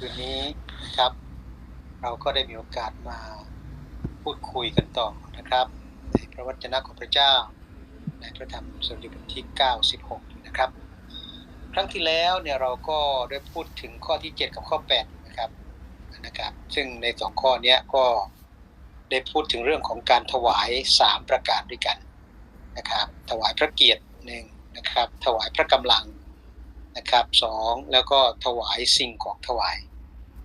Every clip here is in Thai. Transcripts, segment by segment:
คืนนี้นะครับ เราก็ได้มีโอกาสมาพูดคุยกันต่อนะครับในพระวจนะของพระเจ้า ในพระธรรมสดุดีบทที่ 96 นะครับ ครั้งที่แล้วเนี่ยเราก็ได้พูดถึงข้อที่ 7 กับข้อ 8 นะครับนะครับ ซึ่งในสองข้อนี้ก็ได้พูดถึงเรื่องของการถวาย 3 ประการด้วยกันนะครับ ถวายพระเกียรติหนึ่งนะครับ ถวายพระกำลังนะครับสองแล้วก็ถวายสิ่งของถวาย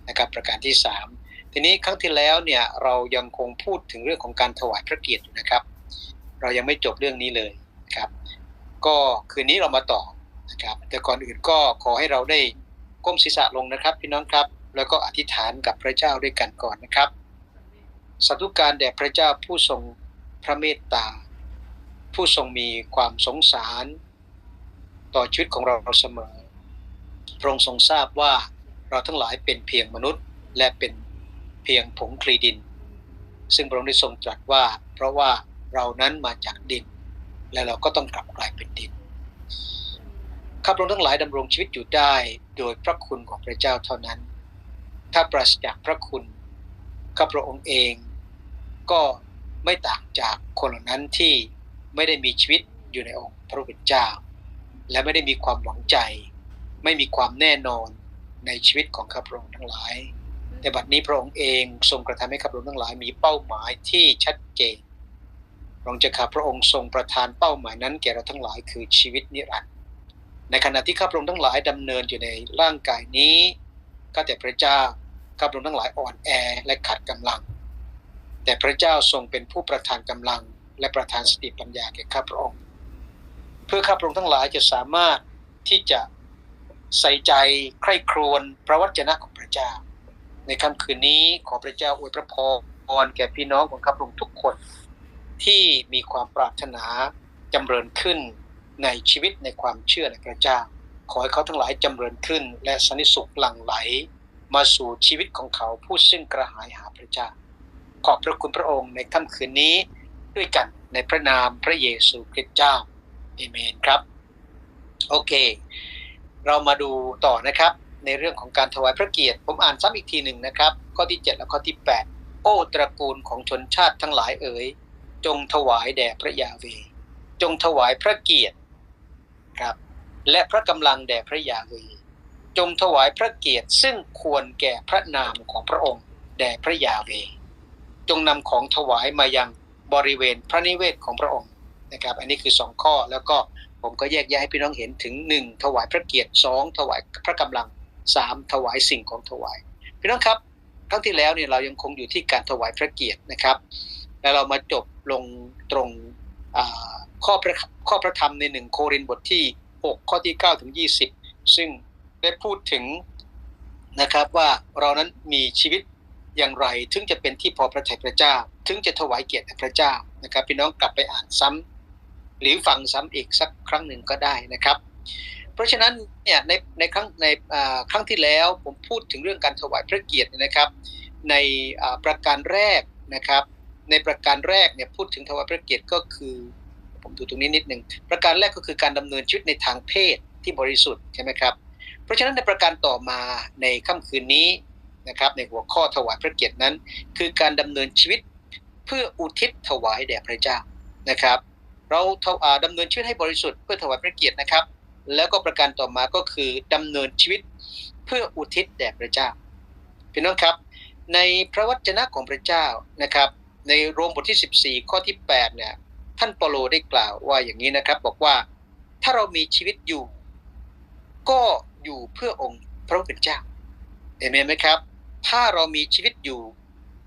นะครับประการที่สามทีนี้ครั้งที่แล้วเนี่ยเรายังคงพูดถึงเรื่องของการถวายพระเกียรติอยู่นะครับ เรายังไม่จบเรื่องนี้เลยครับ ก็คืนนี้เรามาต่อนะครับ แต่ก่อนอื่นก็ขอให้เราได้ก้มศีรษะลงนะครับ พี่น้องครับ แล้วก็อธิษฐานกับพระเจ้าด้วยกันก่อนนะครับสาธุการแด่พระเจ้าผู้ทรงพระเมตตา ผู้ทรงมีความสงสาร ต่อชีวิตของเราเสมอพระองค์ทรงทราบว่า เราทั้งหลายเป็นเพียงมนุษย์ และเป็นเพียงผงคลีดิน ซึ่งพระองค์ได้ทรงตรัสว่า เพราะว่าเรานั้นมาจากดิน และเราก็ต้องกลับกลายเป็นดินข้าพระองค์ทั้งหลายดำรงชีวิตอยู่ได้โดยพระคุณของพระเจ้าเท่านั้น ถ้าปราศจากพระคุณข้าพระองค์เองก็ไม่ต่างจากคนเหล่านั้นที่ไม่ได้มีชีวิตอยู่ในองค์พระผู้เป็นเจ้า และไม่ได้มีความหวังใจ ไม่มีความแน่นอน ในชีวิตของข้าพระองค์ทั้งหลาย แต่บัดนี้พระองค์เองทรงกระทำให้ข้าพระองค์ทั้งหลายมีเป้าหมายที่ชัดเจนพระองค์จะข้าพระองค์ทรงประทานเป้าหมายนั้นแก่เราทั้งหลายคือชีวิตนิรันดร์ในขณะที่ข้าพระองค์ทั้งหลายดำเนินอยู่ในร่างกายนี้ก็แต่พระเจ้าข้าพระองค์ทั้งหลายอ่อนแอและขาดกำลัง แต่พระเจ้าทรงเป็นผู้ประทานกำลัง และประทานสติปัญญาแก่ข้าพระองค์ เพื่อข้าพระองค์ทั้งหลายจะสามารถที่จะ ใส่ใจใคร่ครวญพระวจนะของพระเจ้า ในค่ำคืนนี้ขอพระเจ้าอวยพระพรแก่พี่น้องของข้าพระองค์ทุกคน ที่มีความปรารถนาจำเริญขึ้นในชีวิตในความเชื่อในพระเจ้า ขอให้เขาทั้งหลายจำเริญขึ้น และสันนิสุขหลั่งไหล มาสู่ชีวิตของเขาผู้ซึ่งกระหายหาพระเจ้า ขอบพระคุณพระองค์ในค่ำคืนนี้ด้วยกันในพระนามพระเยซูคริสต์เจ้าเอเมนครับ โอเค เรามาดูต่อนะครับ ในเรื่องของการถวายพระเกียรติ ผมอ่านซ้ำอีกทีหนึ่งนะครับ ข้อที่ 7 และข้อที่ 8 โอ้ตระกูลของชนชาติทั้งหลายเอ๋ยจงถวายแด่พระยาเว จงถวายพระเกียรติครับและพระกำลังแด่พระยาเว จงถวายพระเกียรติซึ่งควรแก่พระนามของพระองค์ แด่พระยาเว จงนำของถวายมายังบริเวณพระนิเวศของพระองค์นะครับ อันนี้คือ2ข้อแล้วก็ ผมก็แยกแยะให้พี่น้องเห็นถึง1ถวายพระเกียรติ2ถวายพระกำลัง3ถวายสิ่งของถวาย พี่น้องครับครั้งที่แล้วเนี่ยเรายังคงอยู่ที่การถวายพระเกียรตินะครับ แล้วเรามาจบลงตรงข้อพระข้อพระธรรมในหนึ่งโครินบทที่ 6 ข้อที่ 9 ถึง 20 ซึ่งได้พูดถึงนะครับว่าเรานั้นมีชีวิตอย่างไร ถึงจะเป็นที่พอพระทัยพระเจ้า ถึงจะถวายเกียรติพระเจ้านะครับ พี่น้องกลับไปอ่านซ้ำ หรือฟังซ้ำอีกสักครั้งหนึ่งก็ได้นะครับ เพราะฉะนั้นเนี่ยในในครั้งในครั้งที่แล้วผมพูดถึงเรื่องการถวายพระเกียรตินะครับ ในประการแรกนะครับ ในประการแรกเนี่ยพูดถึงถวายพระเกียรติก็คือผมดูตรงนี้นิดหนึ่งประการแรกก็คือการดำเนินชีวิตในทางเพศที่บริสุทธิ์ใช่ไหมครับ เพราะฉะนั้นในประการต่อมาในค่ำคืนนี้นะครับ ในหัวข้อถวายพระเกียรตินั้น คือการดำเนินชีวิตเพื่ออุทิศถวายแด่พระเจ้านะครับ เราดำเนินชีวิตให้บริสุทธิ์เพื่อถวายพระเกียรตินะครับ แล้วก็ประการต่อมาก็คือดำเนินชีวิตเพื่ออุทิศแด่พระเจ้าพี่น้องครับ ในพระวจนะของพระเจ้านะครับ ในโรมบทที่ 14 ข้อที่8เนี่ยท่านเปโลได้กล่าวว่าอย่างนี้นะครับ บอกว่าถ้าเรามีชีวิตอยู่ ก็อยู่เพื่อองค์พระผู้เป็นเจ้าเห็นไหมครับ ถ้าเรามีชีวิตอยู่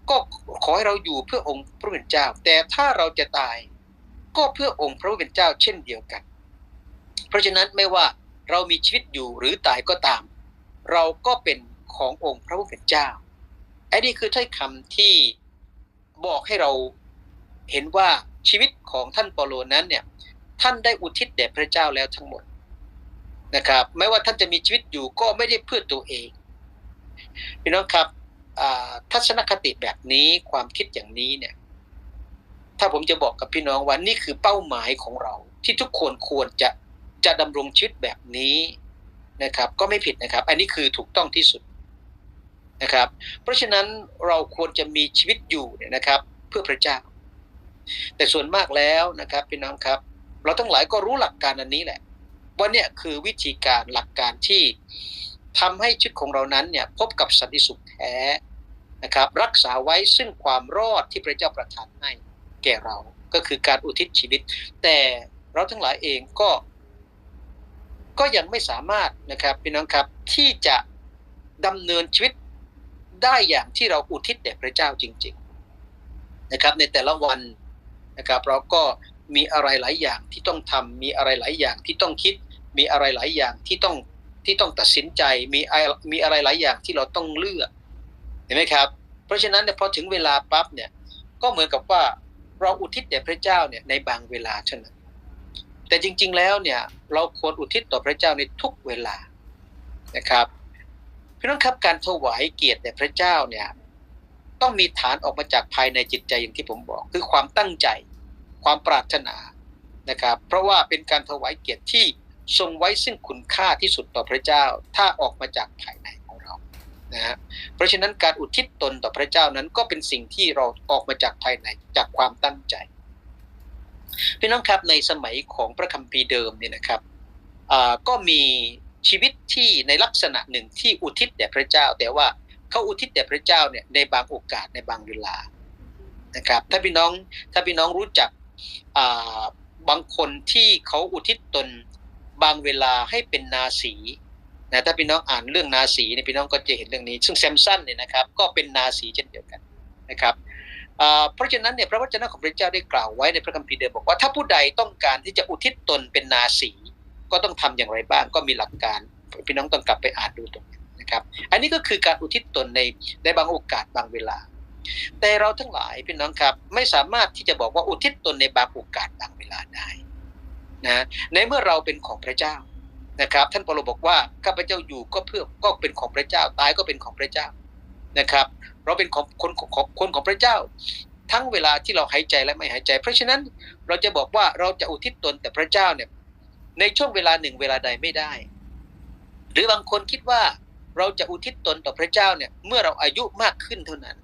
ก็ขอให้เราอยู่เพื่อองค์พระผู้เป็นเจ้า แต่ถ้าเราจะตาย ก็เพื่อองค์พระผู้เป็นเจ้าเช่นเดียวกัน เพราะฉะนั้นไม่ว่าเรามีชีวิตอยู่หรือตายก็ตาม เราก็เป็นขององค์พระผู้เป็นเจ้าไอ้นี่คือถ้อยคำที่บอกให้เราเห็นว่าชีวิตของท่านเปโลนั้นเนี่ยท่านได้อุทิศแด่พระเจ้าแล้วทั้งหมดนะครับไม่ว่าท่านจะมีชีวิตอยู่ก็ไม่ได้เพื่อตัวเองพี่น้องครับทัศนคติแบบนี้ความคิดอย่างนี้เนี่ย ถ้าผมจะบอกกับพี่น้องว่านี่คือเป้าหมายของเรา ที่ทุกคนควรจะจะดำรงชีวิตแบบนี้นะครับ ก็ไม่ผิดนะครับ อันนี้คือถูกต้องที่สุดนะครับ เพราะฉะนั้นเราควรจะมีชีวิตอยู่เนี่ยนะครับ เพื่อพระเจ้า แต่ส่วนมากแล้วนะครับพี่น้องครับ เราทั้งหลายก็รู้หลักการอันนี้แหละว่าเนี่ยคือวิธีการหลักการที่ทำให้ชีวิตของเรานั้นเนี่ยพบกับสันติสุขแท้นะครับ รักษาไว้ซึ่งความรอดที่พระเจ้าประทานให้ แก่เราก็คือการอุทิศชีวิต แต่เราทั้งหลายเองก็ ก็ยังไม่สามารถนะครับพี่น้องครับที่จะดำเนินชีวิตได้อย่างที่เราอุทิศแด่พระเจ้าจริง ๆนะครับ ในแต่ละวันนะครับ เราก็มีอะไรหลายอย่างที่ต้องทำมีอะไรหลายอย่างที่ต้องคิด มีอะไรหลายอย่างที่ต้องที่ต้องตัดสินใจมีมีอะไรหลายอย่างที่เราต้องเลือกเห็นไหมครับ เพราะฉะนั้นเนี่ยพอถึงเวลาปั๊บเนี่ยก็เหมือนกับว่า เราอุทิศแด่พระเจ้าเนี่ยในบางเวลาเท่านั้นแต่จริง ๆ แล้วเนี่ยเราควรอุทิศต่อพระเจ้าในทุกเวลานะครับพี่น้องครับการถวายเกียรติแด่พระเจ้าเนี่ยต้องมีฐานออกมาจากภายในจิตใจอย่างที่ผมบอก คือความตั้งใจ ความปรารถนานะครับ เพราะว่าเป็นการถวายเกียรติที่ทรงไว้ซึ่งคุณค่าที่สุดต่อพระเจ้า ถ้าออกมาจากภายใน นะฮะเพราะฉะนั้นการอุทิศตนต่อพระเจ้านั้นก็เป็นสิ่งที่เราออกมาจากภายในจากความตั้งใจพี่น้องครับในสมัยของพระคัมภีร์เดิมเนี่ยนะครับก็มีชีวิตที่ในลักษณะหนึ่งที่อุทิศแด่พระเจ้า แต่ว่าเขาอุทิศแด่พระเจ้าเนี่ยในบางโอกาสในบางเวลานะครับ ถ้าพี่น้องถ้าพี่น้องรู้จักบางคนที่เขาอุทิศตนบางเวลาให้เป็นนาสี นะถ้าพี่น้องอ่านเรื่องนาสีเนี่ยพี่น้องก็จะเห็นเรื่องนี้ ซึ่งแซมสันเนี่ยนะครับก็เป็นนาสีเช่นเดียวกันนะครับเพราะฉะนั้นเนี่ยพระวจนะของพระเจ้าได้กล่าวไว้ในพระคัมภีร์เดิมบอกว่าถ้าผู้ใดต้องการที่จะอุทิศตนเป็นนาสีก็ต้องทำอย่างไรบ้างก็มีหลักการพี่น้องต้องกลับไปอ่านดูตรงนี้นะครับ อันนี้ก็คือการอุทิศตนในในบางโอกาสบางเวลา แต่เราทั้งหลายพี่น้องครับไม่สามารถที่จะบอกว่าอุทิศตนในบางโอกาสบางเวลาได้นะในเมื่อเราเป็นของพระเจ้า นะครับ ท่านเปาโลบอกว่าข้าพเจ้าอยู่ก็เพื่อก็เป็นของพระเจ้าตายก็เป็นของพระเจ้านะครับ เราเป็นของคนของคนของพระเจ้า ทั้งเวลาที่เราหายใจและไม่หายใจ เพราะฉะนั้นเราจะบอกว่าเราจะอุทิศตนแต่พระเจ้าเนี่ยในช่วงเวลาหนึ่งเวลาใดไม่ได้ หรือบางคนคิดว่าเราจะอุทิศตนต่อพระเจ้าเนี่ยเมื่อเราอายุมากขึ้นเท่านั้น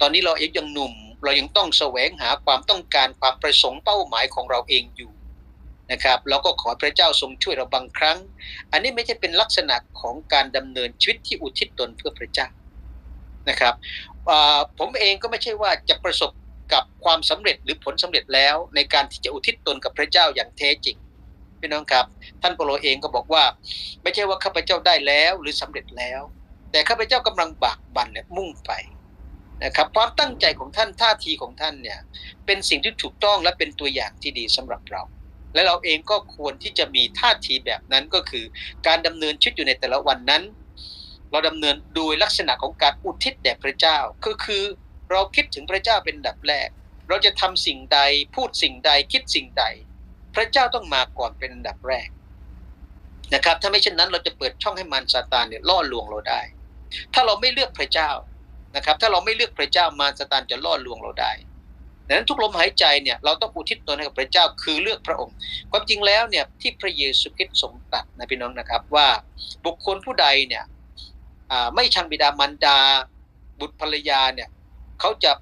ตอนนี้เราเองยังหนุ่ม เรายังต้องแสวงหาความต้องการความประสงค์เป้าหมายของเราเองอยู่ นะครับเราก็ขอพระเจ้าทรงช่วยเราบางครั้ง อันนี้ไม่ใช่เป็นลักษณะของการดำเนินชีวิตที่อุทิศตนเพื่อพระเจ้านะครับผมเองก็ไม่ใช่ว่าจะประสบกับความสำเร็จหรือผลสำเร็จแล้ว ในการที่จะอุทิศตนกับพระเจ้าอย่างแท้จริงพี่น้องครับ ท่านเปโลเองก็บอกว่า ไม่ใช่ว่าข้าพเจ้าได้แล้วหรือสำเร็จแล้ว แต่ข้าพเจ้ากำลังบากบั่นและมุ่งไปนะครับความตั้งใจของท่านท่าทีของท่านเนี่ยเป็นสิ่งที่ถูกต้องและเป็นตัวอย่างที่ดีสำหรับเรา และเราเองก็ควรที่จะมีท่าทีแบบนั้นก็คือ การดำเนินชีวิตอยู่ในแต่ละวันนั้น เราดำเนินโดยลักษณะของการอุทิศแด่พระเจ้าก็คือเราคิดถึงพระเจ้าเป็นดับแรก เราจะทำสิ่งใดพูดสิ่งใดคิดสิ่งใด พระเจ้าต้องมาก่อนเป็นดับแรกนะครับถ้าไม่เช่นนั้นเราจะเปิดช่องให้มารซาตานเนี่ยล่อลวงเราได้ ถ้าเราไม่เลือกพระเจ้านะครับ ถ้าเราไม่เลือกพระเจ้ามารซาตานจะล่อลวงเราได้ ดังนั้นทุกลมหายใจเนี่ยเราต้องอุทิศตนให้กับพระเจ้าคือเลือกพระองค์ ความจริงแล้วเนี่ยที่พระเยซูคริสต์ทรงตรัสนะพี่น้องนะครับว่าบุคคลผู้ใดเนี่ยไม่ชังบิดามารดา บุตรภรรยาเนี่ยเขาจะ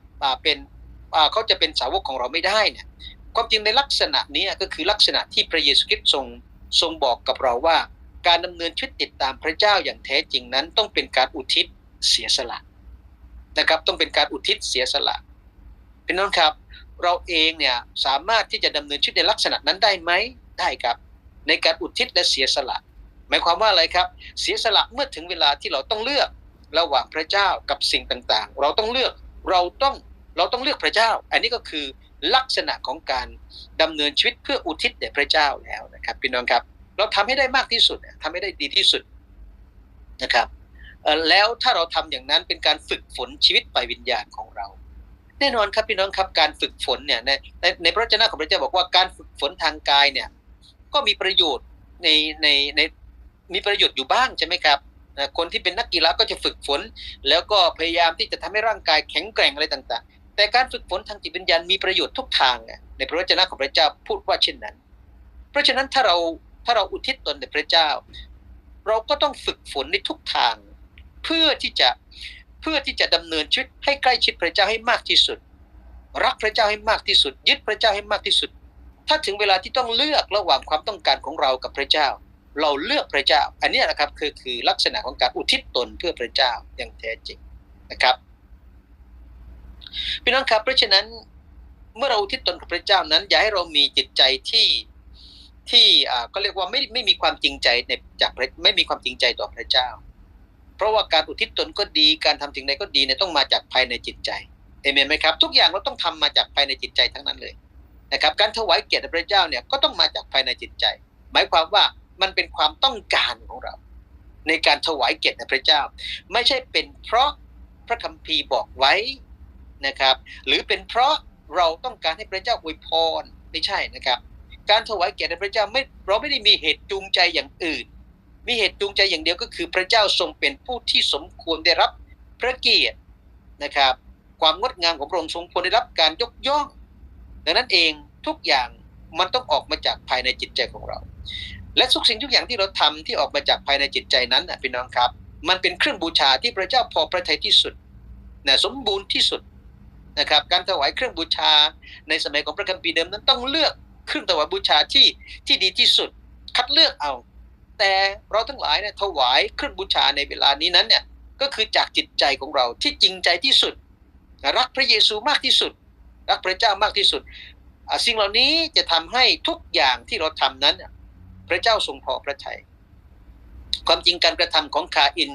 เป็นเขาจะเป็นสาวกของเราไม่ได้เนี่ยความจริงในลักษณะนี้ก็คือลักษณะที่พระเยซูคริสต์ทรงทรงบอกกับเราว่า การดำเนินชีวิตติดตามพระเจ้าอย่างแท้จริงนั้น ต้องเป็นการอุทิศเสียสละนะครับต้องเป็นการอุทิศเสียสละ พี่น้องครับ เราเองเนี่ยสามารถที่จะดำเนินชีวิตในลักษณะนั้นได้ไหมได้ครับ ในการอุทิศและเสียสละ หมายความว่าอะไรครับ เสียสละเมื่อถึงเวลาที่เราต้องเลือกระหว่างพระเจ้ากับสิ่งต่างๆ เราต้องเลือกเราต้องเราต้องเลือกพระเจ้า อันนี้ก็คือลักษณะของการดำเนินชีวิตเพื่ออุทิศแด่พระเจ้าแล้วนะครับพี่น้องครับ เราทำให้ได้มากที่สุดทำให้ได้ดีที่สุดนะครับแล้วถ้าเราทำอย่างนั้นเป็นการฝึกฝนชีวิตไปวิญญาณของเรา แน่นอนครับพี่น้องครับการฝึกฝนเนี่ยในในในพระเจ้าของพระเจ้าบอกว่าการฝึกฝนทางกายเนี่ยก็มีประโยชน์ในในในมีประโยชน์อยู่บ้างใช่ไหมครับคนที่เป็นนักกีฬาก็จะฝึกฝน แล้วก็พยายามที่จะทำให้ร่างกายแข็งแกร่งอะไรต่างๆ แต่การฝึกฝนทางจิตวิญญาณมีประโยชน์ทุกทางในพระวจนะของพระเจ้าพูดว่าเช่นนั้น เพราะฉะนั้นถ้าเราถ้าเราอุทิศตนในพระเจ้า เราก็ต้องฝึกฝนในทุกทาง เพื่อที่จะ เพื่อที่จะดำเนินชีวิตให้ใกล้ชิดพระเจ้าให้มากที่สุด รักพระเจ้าให้มากที่สุด ยึดพระเจ้าให้มากที่สุด ถ้าถึงเวลาที่ต้องเลือกระหว่างความต้องการของเรากับพระเจ้า เราเลือกพระเจ้า อันนี้นะครับคือคือลักษณะของการอุทิศตนเพื่อพระเจ้าอย่างแท้จริงนะครับพี่น้องครับเพราะฉะนั้นเมื่อเราอุทิศตนกับพระเจ้านั้น อย่าให้เรามีจิตใจที่ที่อ่าก็เรียกว่าไม่ไม่มีความจริงใจในจากไม่มีความจริงใจต่อพระเจ้า เพราะว่าการอุทิศตนก็ดีการทำสิ่งใดก็ดีเนี่ยต้องมาจากภายในจิตใจเอเมนไหมครับ ทุกอย่างเราต้องทำมาจากภายในจิตใจทั้งนั้นเลยนะครับ การถวายเกียรติพระเจ้าเนี่ยก็ต้องมาจากภายในจิตใจ หมายความว่ามันเป็นความต้องการของเรา ในการถวายเกียรติพระเจ้า ไม่ใช่เป็นเพราะพระคัมภีร์บอกไว้นะครับ หรือเป็นเพราะเราต้องการให้พระเจ้าอวยพรไม่ใช่นะครับ การถวายเกียรติพระเจ้าไม่เราไม่ได้มีเหตุจูงใจอย่างอื่น มีเหตุจูงใจอย่างเดียวก็คือพระเจ้าทรงเป็นผู้ที่สมควรได้รับพระเกียรตินะครับ ความงดงามของพระองค์ทรงควรได้รับการยกย่อง ดังนั้นเองทุกอย่างมันต้องออกมาจากภายในจิตใจของเรา และทุกสิ่งทุกอย่างที่เราทำที่ออกมาจากภายในจิตใจนั้นนะพี่น้องครับ มันเป็นเครื่องบูชาที่พระเจ้าพอพระทัยที่สุดนะสมบูรณ์ที่สุดนะครับการถวายเครื่องบูชาในสมัยของพระคัมภีร์เดิมนั้นต้องเลือกเครื่องถวายบูชาที่ที่ดีที่สุด คัดเลือกเอา แต่เราทั้งหลายเนี่ยถวายเครื่องบูชาในเวลานี้นั้นเนี่ยก็คือจากจิตใจของเราที่จริงใจที่สุด รักพระเยซูมากที่สุด รักพระเจ้ามากที่สุด สิ่งเหล่านี้จะทำให้ทุกอย่างที่เราทำนั้น พระเจ้าทรงพอพระทัยความจริงการกระทำของคาอิน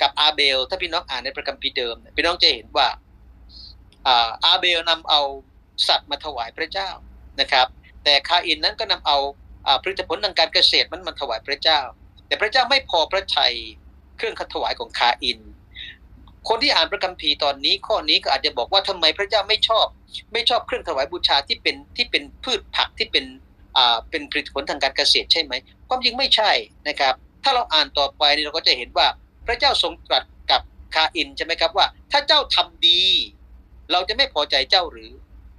กับอาเบล ถ้าพี่น้องอ่านในพระคัมภีร์เดิมพี่น้องจะเห็นว่าอาเบลนำเอาสัตว์มาถวายพระเจ้านะครับ แต่คาอินนั้นก็นำเอา ผลิตผลทางการเกษตรมันมาถวายพระเจ้า แต่พระเจ้าไม่พอพระทัยเครื่องถวายของคาอิน คนที่อ่านพระคัมภีร์ตอนนี้ข้อนี้ก็อาจจะบอกว่าทำไมพระเจ้าไม่ชอบ ไม่ชอบเครื่องถวายบูชาที่เป็นที่เป็นพืชผักที่เป็นอ่าเป็นผลิตผลทางการเกษตรใช่ไหมความจริงไม่ใช่นะครับ ถ้าเราอ่านต่อไปนี่เราก็จะเห็นว่าพระเจ้าทรงตรัสกับคาอินใช่ไหมครับว่า ถ้าเจ้าทำดี เราจะไม่พอใจเจ้าหรือ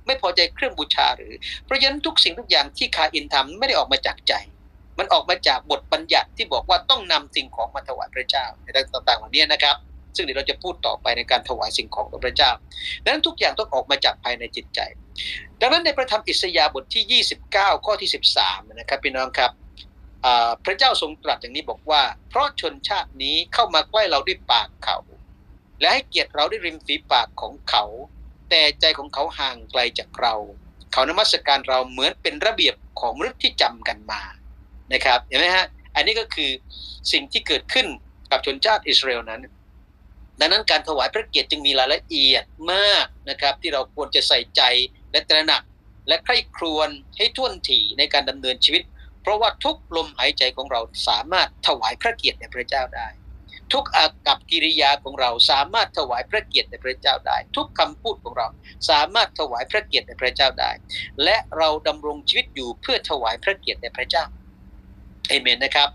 ไม่พอใจเครื่องบูชาหรือ เพราะฉะนั้นทุกสิ่งทุกอย่างที่คาอินทำไม่ได้ออกมาจากใจ มันออกมาจากบทบัญญัติที่บอกว่าต้องนำสิ่งของมาถวายพระเจ้าในต่างๆเหล่านี้นะครับ ซึ่งเดี๋ยวเราจะพูดต่อไปในการถวายสิ่งของต่อพระเจ้าดังนั้นทุกอย่างต้องออกมาจากภายในจิตใจ ดังนั้นในพระธรรมอิสยาห์บทที่ 29 ข้อที่ 13 นะครับพี่น้องครับพระเจ้าทรงตรัสอย่างนี้บอกว่า เพราะชนชาตินี้เข้ามาใกล้เราด้วยปากเขา และให้เกียรติเราด้วยริมฝีปากของเขา แต่ใจของเขาห่างไกลจากเรา เขานมัสการเราเหมือนเป็นระเบียบของมนุษย์ที่จำกันมานะครับเห็นไหมฮะอันนี้ก็คือสิ่งที่เกิดขึ้นกับชนชาติอิสราเอลนั้น ดังนั้นการถวายพระเกียรติจึงมีรายละเอียดมากนะครับ ที่เราควรจะใส่ใจและตระหนักและใคร่ครวญให้ท่วนถี่ในการดำเนินชีวิต เพราะว่าทุกลมหายใจของเราสามารถถวายพระเกียรติแด่พระเจ้าได้ ทุกอากับกิริยาของเราสามารถถวายพระเกียรติแด่พระเจ้าได้ ทุกคำพูดของเราสามารถถวายพระเกียรติแด่พระเจ้าได้ และเราดำรงชีวิตอยู่เพื่อถวายพระเกียรติแด่พระเจ้าเอเมนนะครับ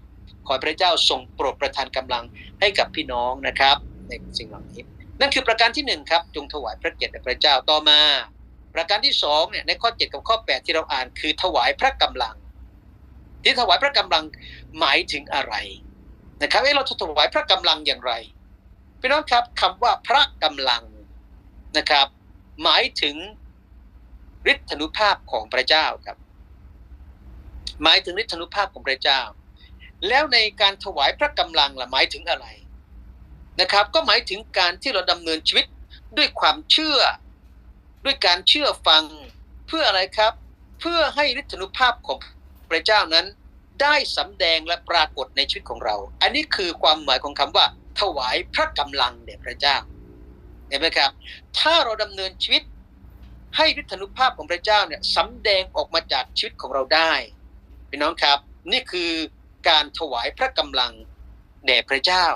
ขอพระเจ้าทรงโปรดประทานกำลังให้กับพี่น้องนะครับ ในสิ่งเหล่านี้นั่นคือประการที่หนึ่งครับ จงถวายพระเกียรติแด่พระเจ้าต่อมา ประการที่สองเนี่ยในข้อเจ็ดกับข้อแปดที่เราอ่านคือถวายพระกำลัง ที่ถวายพระกำลังหมายถึงอะไร นะครับเราจะถวายพระกำลังอย่างไรพี่น้องครับคำว่าพระกำลังนะครับ หมายถึงฤทธานุภาพของพระเจ้าครับ หมายถึงฤทธานุภาพของพระเจ้า แล้วในการถวายพระกำลังล่ะหมายถึงอะไรนะครับ ก็หมายถึงการที่เราดำเนินชีวิตด้วยความเชื่อ ด้วยการเชื่อฟังเพื่ออะไรครับ เพื่อให้ฤทธานุภาพของพระเจ้านั้น ได้สำแดงและปรากฏในชีวิตของเรา อันนี้คือความหมายของคำว่า ถวายพระกำลังแด่พระเจ้าเห็นไหมครับ ถ้าเราดำเนินชีวิตให้ฤทธานุภาพของพระเจ้าเนี่ยสำแดงออกมาจากชีวิตของเราได้พี่น้องครับ นี่คือการถวายพระกำลังแด่พระเจ้า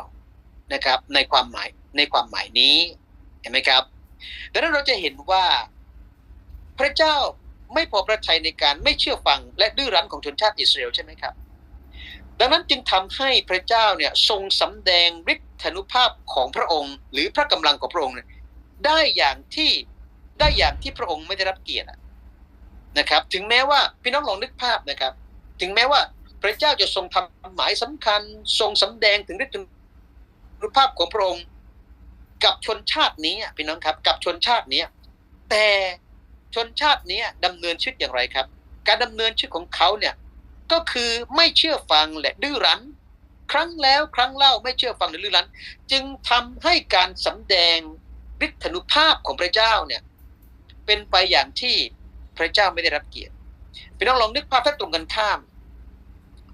นะครับ ในความหมายในความหมายนี้เห็นไหมครับดังนั้นเราจะเห็นว่าพระเจ้า ไม่พอพระทัยในการไม่เชื่อฟังและดื้อรั้นของชนชาติอิสราเอลใช่ไหมครับ ดังนั้นจึงทำให้พระเจ้าเนี่ยทรงสำแดงฤทธานุภาพของพระองค์ หรือพระกำลังของพระองค์ได้อย่างที่ได้อย่างที่พระองค์ไม่ได้รับเกียรตินะครับ ถึงแม้ว่าพี่น้องลองนึกภาพนะครับ ถึงแม้ว่าพระเจ้าจะทรงทำหมายสำคัญ ทรงสำแดงถึงฤทธานุภาพของพระองค์ กับชนชาตินี้พี่น้องครับ กับชนชาตินี้แต่ ชนชาตินี้ดำเนินชีวิตอย่างไรครับ การดำเนินชีวิตของเขาเนี่ยก็คือไม่เชื่อฟังและดื้อรั้น ครั้งแล้วครั้งเล่าไม่เชื่อฟังและดื้อรั้น จึงทำให้การสำแดงฤทธานุภาพของพระเจ้าเนี่ยเป็นไปอย่างที่พระเจ้าไม่ได้รับเกียรติพี่น้องลองนึกภาพถ้าตรงกันข้าม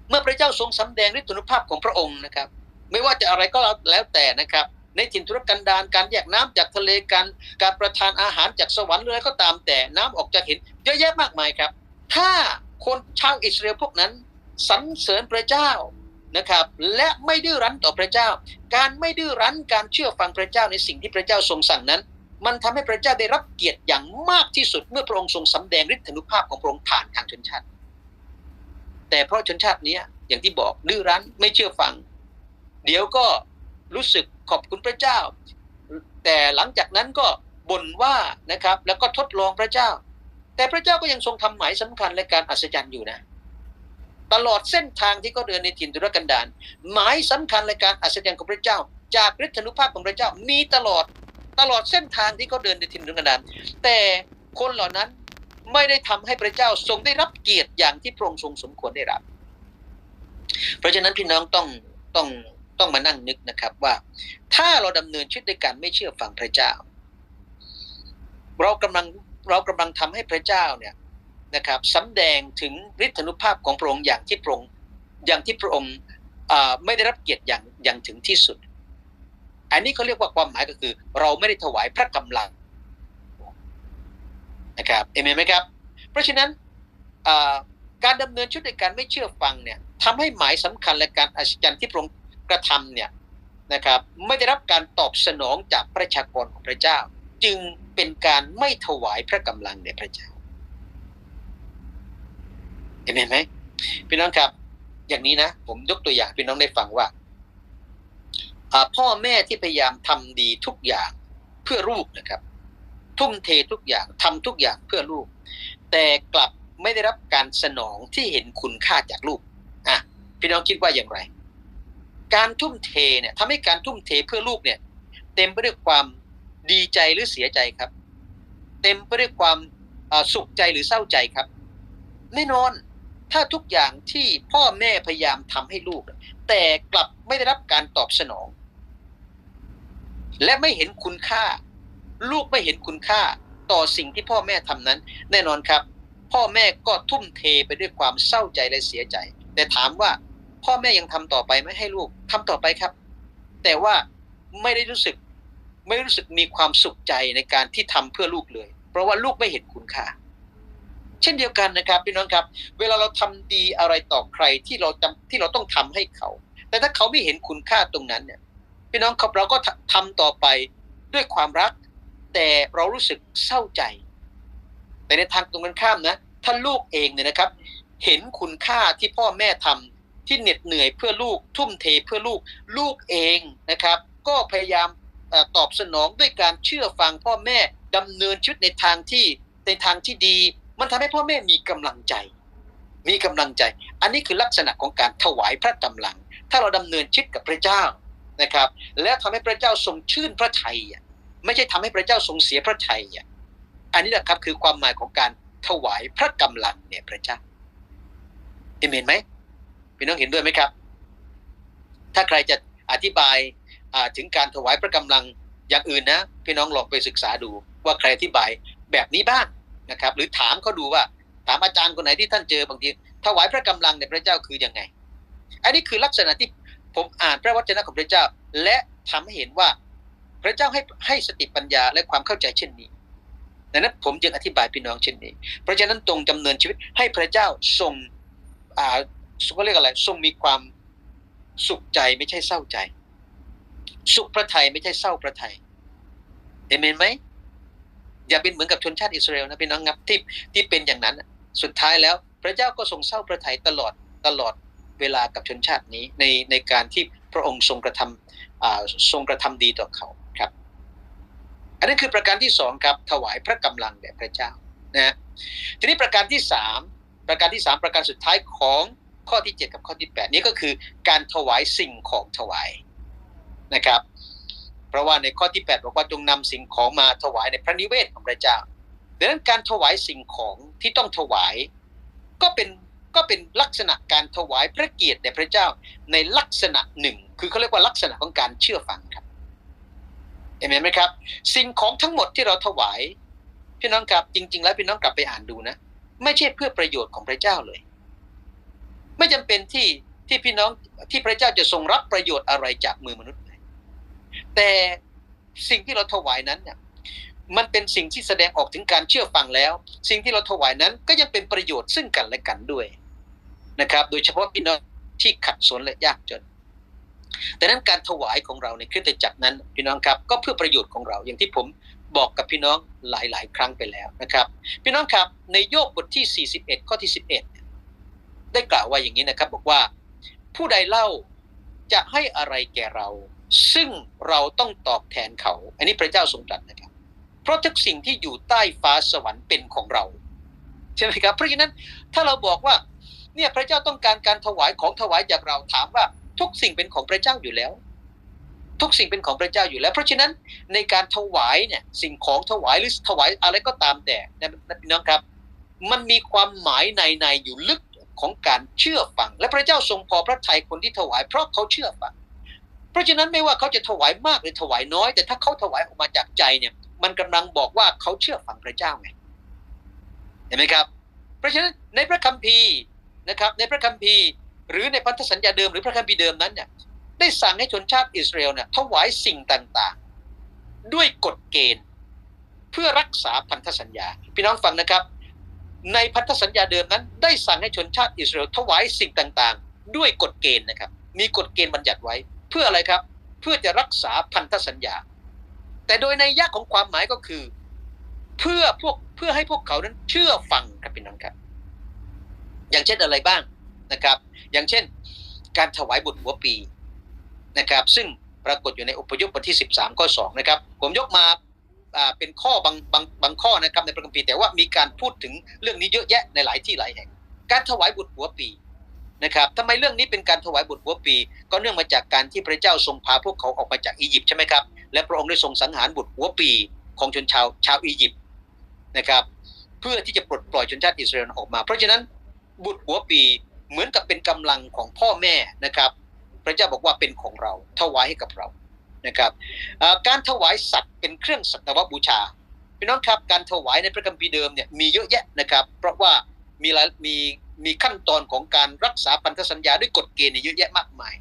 เมื่อพระเจ้าทรงสำแดงฤทธานุภาพของพระองค์นะครับ ไม่ว่าจะอะไรก็แล้วแต่นะครับ ในถิ่นทุรกันดารการแยกน้ำจากทะเลการการประทานอาหารจากสวรรค์เลยก็ตามแต่น้ำออกจากหินเยอะแยะมากมายครับ ถ้าคนชาวอิสราเอลพวกนั้นสรรเสริญพระเจ้านะครับ และไม่ดื้อรั้นต่อพระเจ้า การไม่ดื้อรั้นการเชื่อฟังพระเจ้าในสิ่งที่พระเจ้าทรงสั่งนั้น มันทำให้พระเจ้าได้รับเกียรติอย่างมากที่สุดเมื่อพระองค์ทรงสำแดงฤทธานุภาพของพระองค์ผ่านทางชนชาติ แต่เพราะชนชาตินี้อย่างที่บอกดื้อรั้นไม่เชื่อฟัง เดี๋ยวก็รู้สึก ขอบคุณพระเจ้า แต่หลังจากนั้นก็บ่นว่านะครับ แล้วก็ทดลองพระเจ้า แต่พระเจ้าก็ยังทรงทำหมายสำคัญและการอัศจรรย์อยู่นะ ตลอดเส้นทางที่เขาเดินในถิ่นทุรกันดารหมายสำคัญและการอัศจรรย์ของพระเจ้า จากฤทธานุภาพของพระเจ้ามีตลอดตลอดเส้นทางที่เขาเดินในถิ่นทุรกันดารแต่คนเหล่านั้นไม่ได้ทำให้พระเจ้าทรงได้รับเกียรติอย่างที่พระองค์ทรงสมควรได้รับ เพราะฉะนั้นพี่น้องต้องต้อง ต้องมานั่งนึกนะครับว่า ถ้าเราดำเนินชีวิตด้วยการไม่เชื่อฟังพระเจ้า เรากำลังเรากำลังทำให้พระเจ้าเนี่ยนะครับสำแดงถึงฤทธานุภาพของพระองค์อย่างที่พระองค์อย่างที่พระองค์ไม่ได้รับเกียรติอย่างอย่างถึงที่สุด อันนี้เขาเรียกว่าความหมายก็คือ เราไม่ได้ถวายพระกำลังนะครับเอเมนไหมครับ เพราะฉะนั้นการดำเนินชีวิตในการไม่เชื่อฟังเนี่ยทำให้หมายสำคัญและการอัศจรรย์ที่พระองค์ กระทำเนี่ยนะครับไม่ได้รับการตอบสนองจากประชากรของพระเจ้า จึงเป็นการไม่ถวายพระกำลังแด่พระเจ้าเห็นไหมพี่น้องครับ อย่างนี้นะ ผมยกตัวอย่างพี่น้องได้ฟังว่าพ่อแม่ที่พยายามทำดีทุกอย่างเพื่อลูกนะครับ ทุ่มเททุกอย่างทำทุกอย่างเพื่อลูก แต่กลับไม่ได้รับการสนองที่เห็นคุณค่าจากลูกอะพี่น้องคิดว่าอย่างไร การทุ่มเทเนี่ยทำให้การทุ่มเทเพื่อลูกเนี่ย เต็มไปด้วยความดีใจหรือเสียใจครับ เต็มไปด้วยความสุขใจหรือเศร้าใจครับ แน่นอนถ้าทุกอย่างที่พ่อแม่พยายามทำให้ลูก แต่กลับไม่ได้รับการตอบสนอง และไม่เห็นคุณค่า ลูกไม่เห็นคุณค่าต่อสิ่งที่พ่อแม่ทำนั้น แน่นอนครับ พ่อแม่ก็ทุ่มเทไปด้วยความเศร้าใจและเสียใจ แต่ถามว่า พ่อแม่ยังทำต่อไปไหมให้ลูกทำต่อไปครับ แต่ว่าไม่ได้รู้สึก ไม่รู้สึกมีความสุขใจในการที่ทำเพื่อลูกเลย เพราะว่าลูกไม่เห็นคุณค่าเช่นเดียวกันนะครับพี่น้องครับ เวลาเราทำดีอะไรต่อใครที่เราจำที่เราต้องทำให้เขา แต่ถ้าเขาไม่เห็นคุณค่าตรงนั้นเนี่ย พี่น้องครับเราก็ทำต่อไปด้วยความรัก แต่เรารู้สึกเศร้าใจ แต่ในทางตรงกันข้ามนะท่าลูกเองเนี่ยนะครับ เห็นคุณค่าที่พ่อแม่ทำ ที่เหน็ดเหนื่อยเพื่อลูกทุ่มเทเพื่อลูกลูกเองนะครับ ก็พยายามตอบสนองด้วยการเชื่อฟังพ่อแม่ดำเนินชีวิตในทางที่ในทางที่ดี มันทำให้พ่อแม่มีกำลังใจ มีกำลังใจ อันนี้คือลักษณะของการถวายพระกำลัง ถ้าเราดำเนินชิดกับพระเจ้านะครับ แล้วทำให้พระเจ้าทรงชื่นพระทัยไม่ใช่ทำให้พระเจ้าทรงเสียพระทัยอันนี้แหละครับคือความหมายของการถวายพระกำลังเนี่ยพระเจ้าเห็นไหม พี่น้องเห็นด้วยไหมครับ ถ้าใครจะอธิบายถึงการถวายพระกำลังอย่างอื่นนะ พี่น้องลองไปศึกษาดูว่าใครอธิบายแบบนี้บ้างนะครับ หรือถามเขาดูว่า ถามอาจารย์คนไหนที่ท่านเจอบางทีถวายพระกำลังในพระเจ้าคือยังไง อันนี้คือลักษณะที่ผมอ่านพระวจนะของพระเจ้า และทำให้เห็นว่าพระเจ้าให้ให้สติปัญญาและความเข้าใจเช่นนี้ดังนั้นผมจึงอธิบายพี่น้องเช่นนี้ เพราะฉะนั้นตรงดำเนินชีวิตให้พระเจ้าทรง อ่าเรียกอะไรทรงมีความสุขใจไม่ใช่เศร้าใจ สุขพระไทยไม่ใช่เศร้าพระไทยเอเมนไหมอย่าเป็นเหมือนกับชนชาติอิสราเอลนะพี่น้องครับที่ที่เป็นอย่างนั้น สุดท้ายแล้ว พระเจ้าก็ทรงเศร้าพระทัยตลอดตลอดเวลากับชนชาตินี้ในในการที่พระองค์ทรงกระทำทรงกระทำดีต่อเขาครับ อันนี้คือประการที่สองครับถวายพระกำลังแด่พระเจ้านะทีนี้ประการที่สามประการที่สามประการสุดท้ายของ ข้อที่เจ็ดกับข้อที่แปดนี้ก็คือการถวายสิ่งของถวายนะครับ เพราะว่าในข้อที่ 8 บอกว่าจงนำสิ่งของมาถวายในพระนิเวศของพระเจ้าดังนั้นการถวายสิ่งของที่ต้องถวาย ก็เป็นก็เป็นลักษณะการถวายพระเกียรติแด่พระเจ้าในลักษณะหนึ่ง คือเขาเรียกว่าลักษณะของการเชื่อฟังครับเห็นไหมครับ สิ่งของทั้งหมดที่เราถวายพี่น้องครับจริง ๆ แล้วพี่น้องกลับไปอ่านดูนะ ไม่ใช่เพื่อประโยชน์ของพระเจ้าเลย ไม่จำเป็นที่ที่พี่น้องที่พระเจ้าจะทรงรับประโยชน์อะไรจากมือมนุษย์เลยแต่สิ่งที่เราถวายนั้นเนี่ยมันเป็นสิ่งที่แสดงออกถึงการเชื่อฟังแล้ว สิ่งที่เราถวายนั้นก็ยังเป็นประโยชน์ซึ่งกันและกันด้วยนะครับ โดยเฉพาะพี่น้องที่ขัดสนและยากจนแต่นั้นการถวายของเราในคริสตจักรนั้นพี่น้องครับก็เพื่อประโยชน์ของเราอย่างที่ผมบอกกับพี่น้องหลาย ๆ ครั้งไปแล้วนะครับ พี่น้องครับในโยบบทที่ 41 ข้อที่11 ได้กล่าวไว่าอย่างนี้นะครับ บอกว่าผู้ใดเล่าจะให้อะไรแก่เรา ซึ่งเราต้องตอบแทนเขา อันนี้พระเจ้าทรงตรัสนะครับ เพราะทุกสิ่งที่อยู่ใต้ฟ้าสวรรค์เป็นของเราใช่ไหมครับ เพราะฉะนั้นถ้าเราบอกว่าเนี่ยพระเจ้าต้องการการถวายของถวายจากเราถามว่าทุกสิ่งเป็นของพระเจ้าอยู่แล้ว ทุกสิ่งเป็นของพระเจ้าอยู่แล้ว เพราะฉะนั้นในการถวายเนี่ยสิ่งของถวายหรือถวายอะไรก็ตามแต่นะพี่น้องครับ มันมีความหมายในในอยู่ลึก ของการเชื่อฟัง และพระเจ้าทรงพอพระทัยคนที่ถวาย เพราะเขาเชื่อฟัง เพราะฉะนั้นไม่ว่าเขาจะถวายมากหรือถวายน้อย แต่ถ้าเขาถวายออกมาจากใจเนี่ย มันกำลังบอกว่าเขาเชื่อฟังพระเจ้าไงเห็นไหมครับ เพราะฉะนั้นในพระคัมภีร์นะครับ ในพระคัมภีร์ หรือในพันธสัญญาเดิมหรือพระคัมภีร์เดิมนั้นเนี่ยได้สั่งให้ชนชาติอิสราเอลเนี่ยถวายสิ่งต่างๆ ด้วยกฎเกณฑ์ เพื่อรักษาพันธสัญญา พี่น้องฟังนะครับ ในพันธสัญญาเดิมนั้น ได้สั่งให้ชนชาติอิสราเอลถวายสิ่งต่างๆ ด้วยกฎเกณฑ์นะครับ มีกฎเกณฑ์บัญญัติไว้ เพื่ออะไรครับ เพื่อจะรักษาพันธสัญญา แต่โดยในยะของความหมายก็คือ เพื่อพวกเพื่อให้พวกเขานั้นเชื่อฟังครับพี่น้องครับ อย่างเช่นอะไรบ้างนะครับ อย่างเช่น การถวายบุตรหัวปีนะครับ ซึ่งปรากฏอยู่ในอุปยคบทที่ 13ข้อ2นะครับ ผมยกมา เป็นข้อบางบางบางข้อนะครับในพระคัมภีร์แต่ว่ามีการพูดถึงเรื่องนี้เยอะแยะในหลายที่หลายแห่ง การถวายบุตรหัวปีนะครับทำไมเรื่องนี้เป็นการถวายบุตรหัวปี ก็เนื่องมาจากการที่พระเจ้าทรงพาพวกเขาออกมาจากอียิปต์ใช่ไหมครับและพระองค์ได้ทรงสังหารบุตรหัวปีของชนชาวชาวอียิปต์นะครับเพื่อที่จะปลดปล่อยชนชาติอิสราเอลออกมา เพราะฉะนั้นบุตรหัวปีเหมือนกับเป็นกำลังของพ่อแม่นะครับ พระเจ้าบอกว่าเป็นของเราถวายให้กับเรา นะครับการถวายสัตว์เป็นเครื่องสักกาบูชาพี่น้องครับการถวายในพระคัมภีร์เดิมเนี่ยมีเยอะแยะนะครับ เพราะว่ามีมีมีขั้นตอนของการรักษาพันธสัญญาด้วยกฎเกณฑ์เยอะแยะมากมาย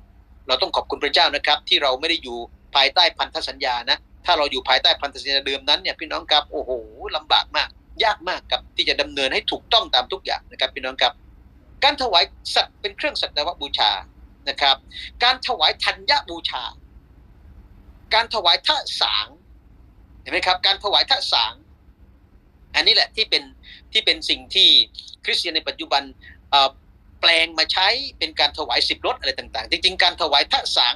เราต้องขอบคุณพระเจ้านะครับ ที่เราไม่ได้อยู่ภายใต้พันธสัญญานะถ้าเราอยู่ภายใต้พันธสัญญาเดิมนั้นเนี่ยพี่น้องครับโอ้โหลำบากมาก ยากมากครับที่จะดำเนินให้ถูกต้องตามทุกอย่างนะครับพี่น้องครับ การถวายสัตว์เป็นเครื่องสักกาบูชานะครับ การถวายธัญญบูชา การถวายท่าสางเห็นไหมครับ การถวายท่าสางอันนี้แหละที่เป็นที่เป็นสิ่งที่คริสเตียนในปัจจุบันแปลงมาใช้เป็นการถวายสิบรถอะไรต่าง ๆ จริงๆ การถวายท่าสาง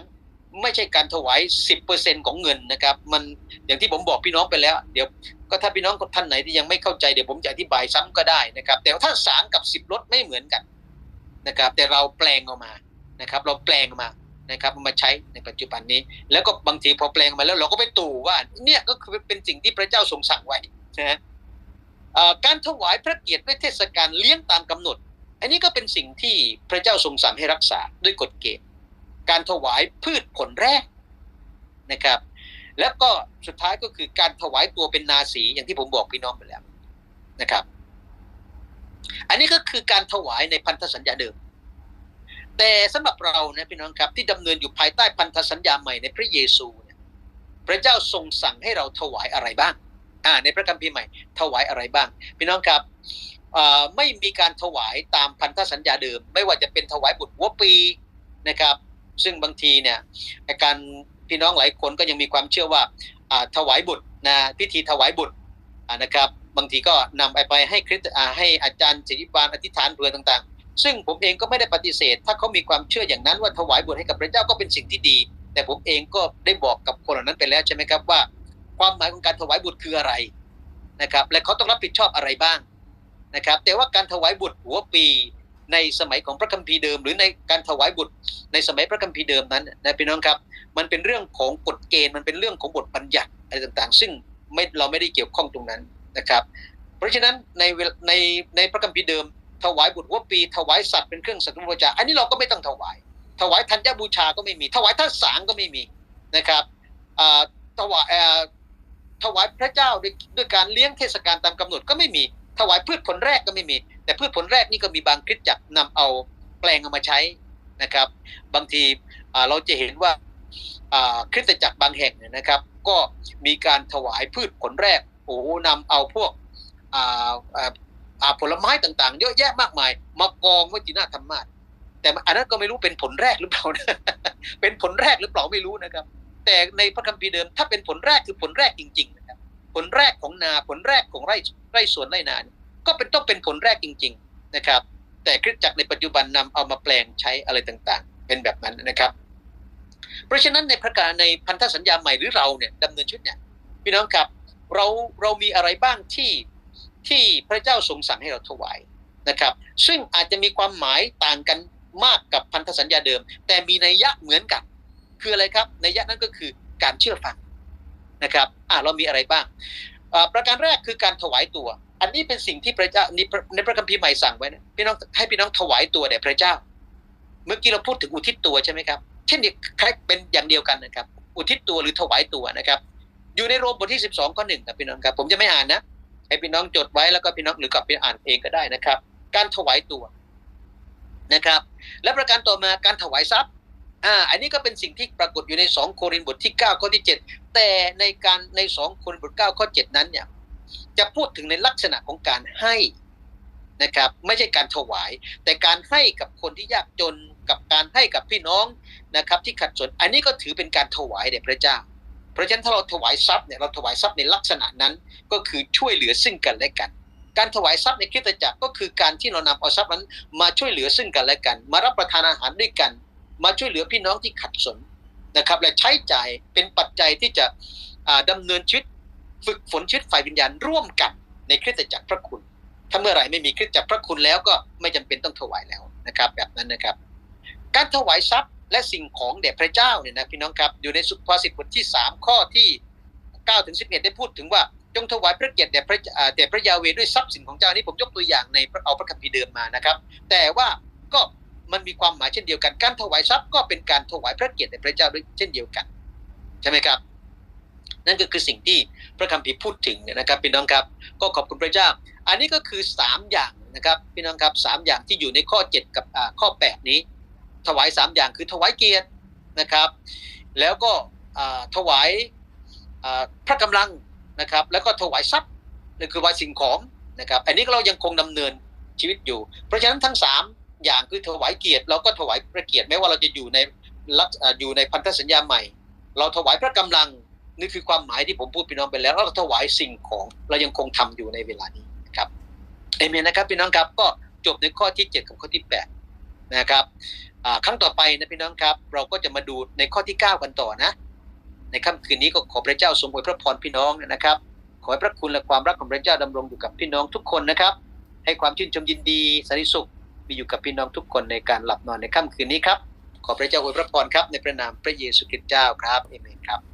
ไม่ใช่การถวายสิบเปอร์เซ็นของเงินนะครับ มันอย่างที่ผมบอกพี่น้องไปแล้ว เดี๋ยวก็ถ้าพี่น้องท่านไหนที่ยังไม่เข้าใจเดี๋ยวผมจะอธิบายซ้ำก็ได้นะครับ แต่ว่าท่าสางกับสิบรถไม่เหมือนกันนะครับ แต่เราแปลงออกมานะครับ เราแปลงออกมา นะครับมาใช้ในปัจจุบันนี้ แล้วก็บางทีพอแปลงมาแล้วเราก็ไปตู่ว่า เนี่ยก็คือเป็นสิ่งที่พระเจ้าทรงสั่งไว้นะการถวายพระเกียรติด้วยเทศกาลเลี้ยงตามกำหนด อันนี้ก็เป็นสิ่งที่พระเจ้าทรงสั่งให้รักษาด้วยกฎเกณฑ์การถวายพืชผลแรกนะครับ แล้วก็สุดท้ายก็คือการถวายตัวเป็นนาสีอย่างที่ผมบอกพี่น้องไปแล้วนะครับ อันนี้ก็คือการถวายในพันธสัญญาเดิม แต่สำหรับเรานะพี่น้องครับที่ดำเนินอยู่ภายใต้พันธสัญญาใหม่ในพระเยซูเนี่ยพระเจ้าทรงสั่งให้เราถวายอะไรบ้าง อ่า ในพระคัมภีร์ใหม่ ถวายอะไรบ้าง พี่น้องครับไม่มีการถวายตามพันธสัญญาเดิม ไม่ว่าจะเป็นถวายบุตรหัวปีนะครับ ซึ่งบางทีเนี่ยการพี่น้องหลายคนก็ยังมีความเชื่อว่าถวายบุตรนะพิธีถวายบุตรนะครับ บางทีก็นำไปไปให้คริสต์ให้อาจารย์ศิริบาลอธิษฐานเผื่อต่าง ซึ่งผมเองก็ไม่ได้ปฏิเสธ ถ้าเขามีความเชื่ออย่างนั้นว่าถวายบุญให้กับพระเจ้าก็เป็นสิ่งที่ดี แต่ผมเองก็ได้บอกกับคนเหล่านั้นไปแล้วใช่ไหมครับว่า ความหมายของการถวายบุตรคืออะไรนะครับ และเขาต้องรับผิดชอบอะไรบ้างนะครับ แต่ว่าการถวายบุตรหัวปีในสมัยของพระคัมภีร์เดิม หรือในการถวายบุตรในสมัยพระคัมภีร์เดิมนั้นนะพี่น้องครับ มันเป็นเรื่องของกฎเกณฑ์มันเป็นเรื่องของบทบัญญัติอะไรต่างๆ ซึ่งไม่เราไม่ได้เกี่ยวข้องตรงนั้นนะครับ เพราะฉะนั้นในในในพระคัมภีร์เดิม ถวายบุตรหัวปีถวายสัตว์เป็นเครื่องสัตว์บูชาอันนี้เราก็ไม่ต้องถวาย ถวายธัญบูชาก็ไม่มี ถวายท่าสางก็ไม่มีนะครับถวายถวายพระเจ้าด้วยด้วยการเลี้ยงเทศกาลตามกำหนดก็ไม่มี ถวายพืชผลแรกก็ไม่มี แต่พืชผลแรกนี่ก็มีบางคริสตจักรนำเอาแปลงเอามาใช้นะครับ บางทีเราจะเห็นว่าคริสตจักรบางแห่งเนี่ยนะครับ ก็มีการถวายพืชผลแรกโอ้นำเอาพวก ผลไม้ต่างๆ เยอะแยะมากมาย มากองไว้ที่หน้าธรรมาสแต่อันนั้นก็ไม่รู้เป็นผลแรกหรือเปล่านะเป็นผลแรกหรือเปล่าไม่รู้นะครับ แต่ในพระคัมภีร์เดิมถ้าเป็นผลแรกคือผลแรกจริงๆนะครับผลแรกของนาผลแรกของไร่ไร่สวนไร่นาเนี่ยก็เป็นต้องเป็นผลแรกจริง ๆนะครับ แต่คริสตจักรในปัจจุบันนำเอามาแปลงใช้อะไรต่างๆ เป็นแบบนั้นนะครับ เพราะฉะนั้นในประกาศในพันธสัญญาใหม่หรือเราเนี่ยดำเนินชีวิตเนี่ยพี่น้องครับเราเรามีอะไรบ้างที่ ที่พระเจ้าทรงสั่งให้เราถวายนะครับ ซึ่งอาจจะมีความหมายต่างกันมากกับพันธสัญญาเดิม แต่มีนัยยะเหมือนกัน คืออะไรครับนัยยะนั้นก็คือการเชื่อฟังนะครับอ่าเรามีอะไรบ้างประการแรกคือการถวายตัว อันนี้เป็นสิ่งที่พระเจ้านี่ในพระคัมภีร์ใหม่สั่งไว้นะพี่น้องให้พี่น้องถวายตัวแด่พระเจ้า เมื่อกี้เราพูดถึงอุทิศตัวใช่ไหมครับ เช่นเดียวคล้ายเป็นอย่างเดียวกันนะครับ อุทิศตัวหรือถวายตัวนะครับ อยู่ในโรมบทที่ 12ข้อหนึ่งนะพี่น้องครับ ผมจะไม่อ่านนะ ให้พี่น้องจดไว้แล้วก็พี่น้องหรือกลับไปอ่านเองก็ได้นะครับ การถวายตัวนะครับ และประการต่อมาการถวายทรัพย์อ่าอันนี้ก็เป็นสิ่งที่ปรากฏอยู่ใน 2 โครินธ์บทที่ 9 ข้อที่ 7 แต่ในการใน 2 โครินธ์บท 9 ข้อ 7 นั้นเนี่ยจะพูดถึงในลักษณะของการให้นะครับ ไม่ใช่การถวาย แต่การให้กับคนที่ยากจนกับการให้กับพี่น้องนะครับ ที่ขัดสนอันนี้ก็ถือเป็นการถวายแด่พระเจ้า เพราะฉะนั้นถ้าเราถวายทรัพย์เนี่ยเราถวายทรัพย์ในลักษณะนั้นก็คือช่วยเหลือซึ่งกันและกัน การถวายทรัพย์ในคริสตจักรก็คือการที่เรานำเอาทรัพย์นั้นมาช่วยเหลือซึ่งกันและกัน มารับประทานอาหารด้วยกัน มาช่วยเหลือพี่น้องที่ขัดสนนะครับ และใช้จ่ายเป็นปัจจัยที่จะอ่าดำเนินชีวิตฝึกฝนชีวิตฝ่ายวิญญาณร่วมกันในคริสตจักรพระคุณ ถ้าเมื่อไหร่ไม่มีคริสตจักรพระคุณแล้วก็ไม่จำเป็นต้องถวายแล้วนะครับ แบบนั้นนะครับ การถวายทรัพย์ และสิ่งของแด่พระเจ้าเนี่ยนะพี่น้องครับอยู่ในสุภาษิตบทที่ 3 ข้อที่9ถึง11 ได้พูดถึงว่าจงถวายพระเกียรติแด่พระแด่พระยาเวด้วยทรัพย์สินของเจ้านี่ผมยกตัวอย่างในเอาพระคัมภีร์เดิมมานะครับ แต่ว่าก็มันมีความหมายเช่นเดียวกันการถวายทรัพย์ก็เป็นการถวายพระเกียรติแด่พระเจ้าด้วยเช่นเดียวกันใช่ไหมครับ นั่นก็คือสิ่งที่พระคัมภีร์พูดถึงเนี่ยนะครับพี่น้องครับก็ขอบคุณพระเจ้า อันนี้ก็คือ 3 อย่างนะครับพี่น้องครับสามอย่างที่อยู่ในข้อ 7 กับข้อ 8 นี้ ถวาย3อย่างคือถวายเกียรตินะครับ แล้วก็ถวายพระกำลังนะครับ แล้วก็ถวายทรัพย์นั่นคือวายสิ่งของนะครับ อันนี้เรายังคงดำเนินชีวิตอยู่ เพราะฉะนั้นทั้ง 3 อย่างคือถวายเกียรติเราก็ถวายพระเกียรติแม้ว่าเราจะอยู่ในลักษอ่าอยู่ในพันธสัญญาใหม่ เราถวายพระกำลังนี่คือความหมายที่ผมพูดพี่น้องไปแล้วแล้วเราถวายสิ่งของเรายังคงทำอยู่ในเวลานี้ครับเอเมนนะครับพี่น้องครับก็จบในข้อที่ 7 กับข้อที่8นะครับ ครั้งต่อไปนะพี่น้องครับ เราก็จะมาดูในข้อที่ 9 กันต่อนะ ในค่ำคืนนี้ก็ขอพระเจ้าทรงอวยพระพรพี่น้องนะครับ ขอให้พระคุณและความรักของพระเจ้าดำรงอยู่กับพี่น้องทุกคนนะครับ ให้ความชื่นชมยินดีสันติสุขมีอยู่กับพี่น้องทุกคนในการหลับนอนในค่ำคืนนี้ครับขอพระเจ้าอวยพระพรครับในพระนามพระเยซูคริสต์เจ้าครับเอเมนครับ